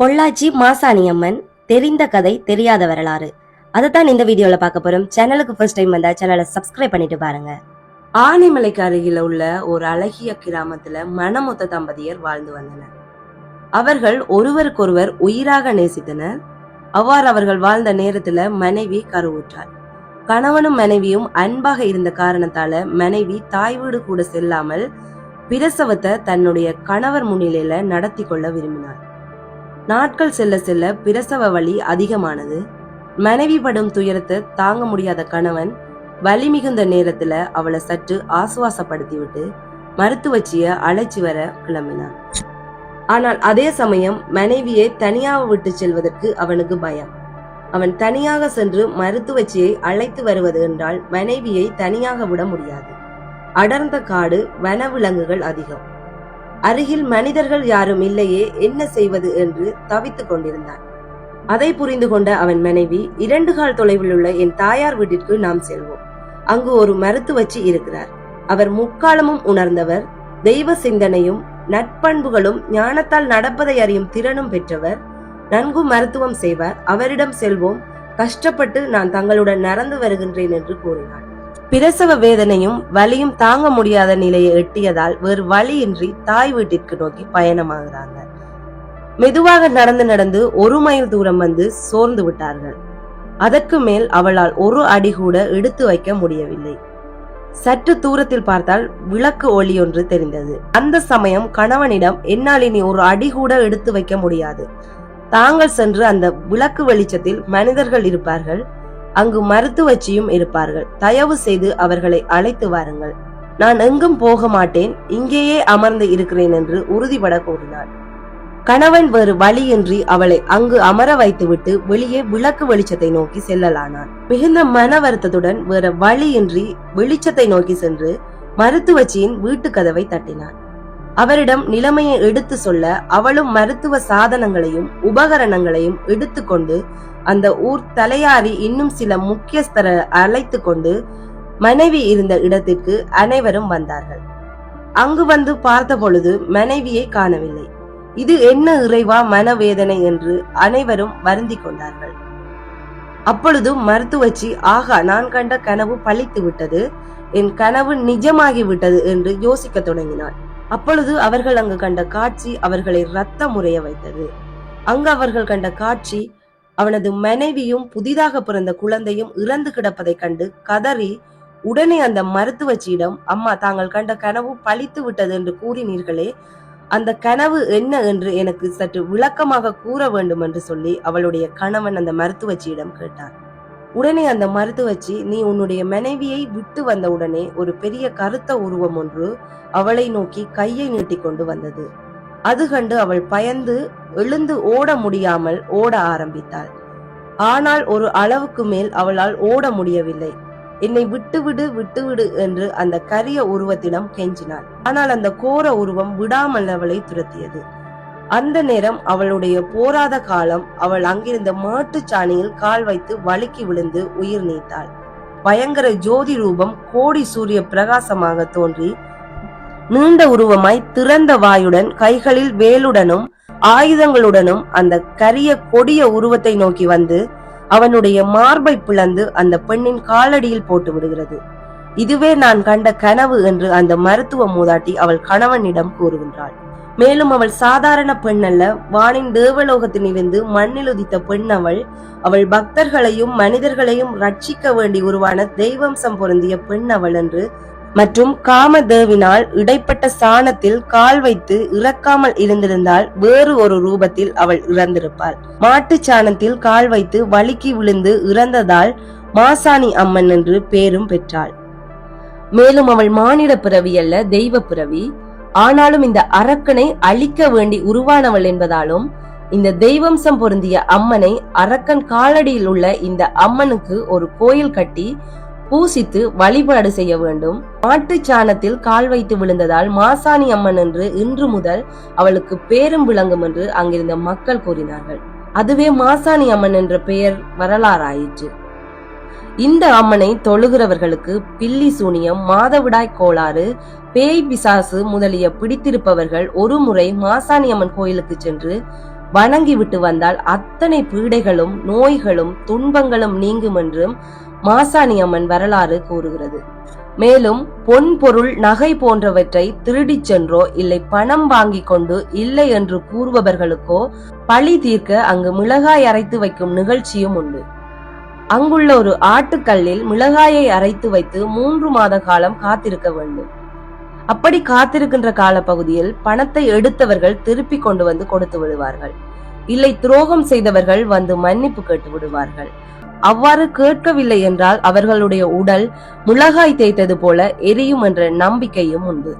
பொள்ளாச்சி மாசாணி அம்மன் தெரிந்த கதை தெரியாத வரலாறு. அதைத்தான் இந்த வீடியோவில் பார்க்க போறோம். சேனலுக்கு ஃபர்ஸ்ட் டைம் வந்தா சேனலை சப்ஸ்கிரைப் பண்ணிட்டு பாருங்க. ஆனைமலைக்கு அருகில் உள்ள ஒரு அழகிய கிராமத்துல மணமொத்த தம்பதியர் வாழ்ந்து வந்தனர். அவர்கள் ஒருவருக்கொருவர் உயிராக நேசித்தனர். அவ்வாறு அவர்கள் வாழ்ந்த நேரத்துல மனைவி கருவுற்றார் கணவனும் மனைவியும் அன்பாக இருந்த காரணத்தால மனைவி தாய் வீடு கூட செல்லாமல் பிரசவத்தை தன்னுடைய கணவர் முன்னிலையில நடத்தி கொள்ள விரும்பினார் நாட்கள் செல்ல செல்ல பிரசவ வலி அதிகமானது. மனைவி படும் துயரத்தை தாங்க முடியாத கணவன் வலி மிகுந்த நேரத்துல அவளை சற்று ஆசுவாசப்படுத்திவிட்டு மருத்துவச்சிய அழைச்சி வர கிளம்பினான். ஆனால் அதே சமயம் மனைவியை தனியாக விட்டு செல்வதற்கு அவனுக்கு பயம். அவன் தனியாக சென்று மருத்துவச்சியை அழைத்து வருவது என்றால் மனைவியை தனியாக விட முடியாது. அடர்ந்த காடு வனவிலங்குகள் அதிகம். அருகில் மனிதர்கள் யாரும் இல்லையே என்ன செய்வது என்று தவித்துக் கொண்டிருந்தான் அதை புரிந்து கொண்ட அவன் மனைவி இரண்டு கால் தொலைவில் உள்ள என் தாயார் வீட்டிற்கு நாம் செல்வோம். அங்கு ஒரு மருத்துவச்சி இருக்கிறார். அவர் முக்காலமும் உணர்ந்தவர் தெய்வ சிந்தனையும் நட்பண்புகளும் ஞானத்தால் நடப்பதை அறியும் திறனும் பெற்றவர். நன்கு மருத்துவம் செய்வார். அவரிடம் செல்வோம். கஷ்டப்பட்டு நான் தங்களுடன் நடந்து வருகின்றேன் என்று கூறினார். பிரசவ வேதனையும் வலியும் தாங்க முடியாத நிலையை எட்டியதால் வேறு வழியின்றி தாய் வீட்டிற்கு நோக்கி பயணமாகிறாங்க மெதுவாக நடந்து நடந்து ஒரு மைல் தூரம் வந்து சோர்ந்து விட்டார்கள். அதற்கு மேல் அவளால் ஒரு அடி கூட எடுத்து வைக்க முடியவில்லை. சற்று தூரத்தில் பார்த்தால் விளக்கு ஒளி ஒன்று தெரிந்தது. அந்த சமயம் கணவனிடம் என்னால் இனி ஒரு அடி கூட எடுத்து வைக்க முடியாது. தாங்கள் சென்று அந்த விளக்கு வெளிச்சத்தில் மனிதர்கள் இருப்பார்கள். அங்கு மருத்துவச்சியும் இருப்பார்கள். தயவு செய்து அவர்களை அழைத்து வாருங்கள். நான் எங்கும் போக மாட்டேன். இங்கேயே அமர்ந்து இருக்கிறேன் என்று உறுதிபட கூறினாள். கணவன் வேறு வழியின்றி அவளை அங்கு அமர வைத்துவிட்டு வெளியே விளக்கு வெளிச்சத்தை நோக்கி செல்லலானான். மிகுந்த மன வருத்தத்துடன் வேற வழியின்றி வெளிச்சத்தை நோக்கி சென்று மருத்துவச்சியின் வீட்டு கதவை தட்டினான் அவரிடம் நிலைமையை எடுத்து சொல்ல அவளும் மருத்துவ சாதனங்களையும் உபகரணங்களையும் எடுத்துக்கொண்டு அந்த ஊர் தலையாரி இன்னும் சில முக்கியஸ்தர அழைத்து கொண்டு மனைவி இருந்த இடத்திற்கு அனைவரும் வந்தார்கள். அங்கு வந்து பார்த்த பொழுது மனைவியை காணவில்லை. இது என்ன இறைவா மனவேதனை என்று அனைவரும் வருந்தி கொண்டார்கள். அப்பொழுது மருத்துவச்சி ஆகா நான் கண்ட கனவு பழித்து விட்டது. என் கனவு நிஜமாகி விட்டது என்று யோசிக்க தொடங்கினாள். அப்பொழுது அவர்கள் அங்கு கண்ட காட்சி அவர்களை ரத்த முறைய வைத்தது. அங்கு அவர்கள் கண்ட காட்சி அவனது மனைவியும் புதிதாக பிறந்த குழந்தையும் இறந்து கிடப்பதைக் கண்டு கதறி உடனே அந்த மருத்துவச்சியிடம் அம்மா தாங்கள் கண்ட கனவு பழித்து விட்டது என்று கூறினீர்களே அந்த கனவு என்ன என்று எனக்கு சற்று விளக்கமாக கூற வேண்டும் என்று சொல்லி அவளுடைய கணவன் அந்த மருத்துவச்சியிடம் கேட்டார். உடனே அந்த மருத்துவச்சி நீ உன்னுடைய மனைவியை விட்டு வந்த உடனே ஒரு பெரிய கருத்த உருவம் ஒன்று அவளை நோக்கி கையை நீட்டிக்கொண்டு வந்தது. அது கண்டு அவள் பயந்து எழுந்து ஓட முடியாமல் ஓட ஆரம்பித்தாள். ஆனால் ஒரு அளவுக்கு மேல் அவளால் ஓட முடியவில்லை. என்னை விட்டுவிடு விட்டுவிடு என்று அந்த கரிய உருவத்திடம் கெஞ்சினாள். ஆனால் அந்த கோர உருவம் விடாமல் அவளை துரத்தியது. அந்த நேரம் அவளுடைய போராத காலம் அவள் அங்கிருந்த மாட்டுச் சாணியில் கால் வைத்து வழுக்கி விழுந்து உயிர் நீத்தாள். பயங்கர ஜோதி ரூபம் கோடி சூரிய பிரகாசமாக தோன்றி நீண்ட உருவமாய் திறந்த வாயுடன் கைகளில் வேலுடனும் ஆயுதங்களுடனும் அந்த கரிய கொடிய உருவத்தை நோக்கி வந்து அவனுடைய மார்பை பிளந்து அந்த பெண்ணின் காலடியில் போட்டு விடுகிறது. இதுவே நான் கண்ட கனவு என்று அந்த மருத்துவ மூதாட்டி அவள் கணவனிடம் கூறுகின்றாள். மேலும் அவள் சாதாரண பெண் அல்ல வானின் தேவலோகத்தில் இருந்து மண்ணில் உதித்த பெண் அவள் அவள் பக்தர்களையும் மனிதர்களையும் ரட்சிக்க வேண்டி உருவான தெய்வம்சம் பொருந்திய பெண் அவள் என்று மற்றும் காமதேவினால் இடைப்பட்ட சாணத்தில் கால் வைத்து இறக்காமல் இருந்திருந்தால் வேறு ஒரு ரூபத்தில் அவள் இறந்திருப்பாள். மாட்டு சாணத்தில் கால் வைத்து வழுக்கி விழுந்து இறந்ததால் மாசாணி அம்மன் என்று பேரும் பெற்றாள். மேலும் அவள் மானிட பிறவி அல்ல தெய்வ பிறவி. ஆனாலும் இந்த அரக்கனை அழிக்க வேண்டி உருவானவள் என்பதாலும் இந்த தெய்வம்சம் பொருந்திய அம்மனை அரக்கன் காலடியில் உள்ள இந்த அம்மனுக்கு ஒரு கோயில் கட்டி பூசித்து வழிபாடு செய்ய வேண்டும். மாட்டுச் சாணத்தில் கால் வைத்து விழுந்ததால் மாசாணி அம்மன் என்று இன்று முதல் அவளுக்கு பேரும் விளங்கும் என்று அங்கிருந்த மக்கள் கூறினார்கள். அதுவே மாசாணி அம்மன் என்ற பெயர் வரலாறாயிற்று. இந்த அம்மனை தொழுகிறவர்களுக்கு பில்லி சூனியம் மாதவிடாய் கோளாறு பேய் பிசாசு முதலிய பிடித்திருப்பவர்கள் ஒரு முறை மாசாணி அம்மன் கோயிலுக்கு சென்று வணங்கிவிட்டு வந்தால் அத்தனை பீடைகளும் நோய்களும் துன்பங்களும் நீங்கும் என்றும் மாசாணி அம்மன் வரலாறு கூறுகிறது. மேலும் பொன் பொருள் நகை போன்றவற்றை திருடிச் சென்றோ இல்லை பணம் வாங்கி கொண்டு இல்லை என்று கூறுபவர்களுக்கோ பழி தீர்க்க அங்கு மிளகாய் அரைத்து வைக்கும் நிகழ்ச்சியும் உண்டு. அங்குள்ள ஒரு ஆட்டுக்கல்லில் மிளகாயை அரைத்து வைத்து மூன்று மாத காலம் காத்திருக்க வேண்டும். அப்படி காத்திருக்கின்ற காலப்பகுதியில் பணத்தை எடுத்தவர்கள் திருப்பி கொண்டு வந்து கொடுத்து விடுவார்கள். இல்லை துரோகம் செய்தவர்கள் வந்து மன்னிப்பு கேட்டு விடுவார்கள். அவ்வாறு கேட்கவில்லை என்றால் அவர்களுடைய உடல் முளகாய் தேய்த்தது போல எரியும் என்ற நம்பிக்கையும் உண்டு.